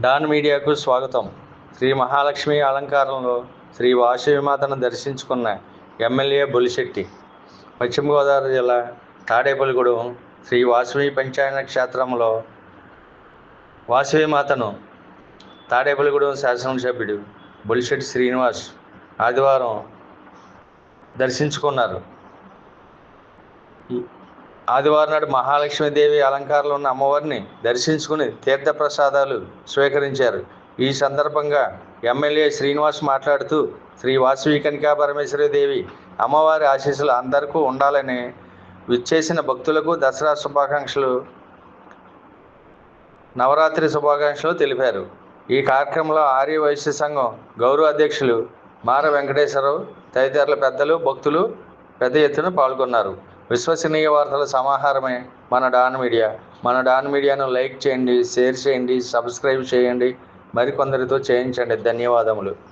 Don మీడియాకు స్వాగతం. శ్రీ మహాలక్ష్మి అలంకారంలో శ్రీ వాసవిమాతను దర్శించుకున్న ఎమ్మెల్యే బొలిశెట్టి. పశ్చిమ గోదావరి జిల్లా తాడేపల్లిగూడెం శ్రీ వాసవి పంచాయన క్షేత్రంలో వాసవిమాతను తాడేపల్లిగూడెం శాసనసభ్యుడు బొలిశెట్టి శ్రీనివాస్ ఆదివారం దర్శించుకున్నారు. ఈ- ఆదివారం నాడు మహాలక్ష్మీదేవి అలంకారంలో ఉన్న అమ్మవారిని దర్శించుకుని తీర్థప్రసాదాలు స్వీకరించారు. ఈ సందర్భంగా ఎమ్మెల్యే శ్రీనివాస్ మాట్లాడుతూ శ్రీ వాసవి కనికా పరమేశ్వరి దేవి అమ్మవారి ఆశీస్సులు అందరికీ ఉండాలని విచ్చేసిన భక్తులకు దసరా శుభాకాంక్షలు నవరాత్రి శుభాకాంక్షలు తెలిపారు. ఈ కార్యక్రమంలో ఆర్య వైశ్య సంఘం గౌరవ అధ్యక్షులు మార వెంకటేశ్వరరావు తదితరుల పెద్దలు భక్తులు పెద్ద ఎత్తున పాల్గొన్నారు. విశ్వసనీయ వార్తల సమాహారమే మన డాన్ మీడియా. మన డాన్ మీడియాను లైక్ చేయండి షేర్ చేయండి సబ్స్క్రైబ్ చేయండి. మరికొందరితో చేయించండి. ధన్యవాదములు.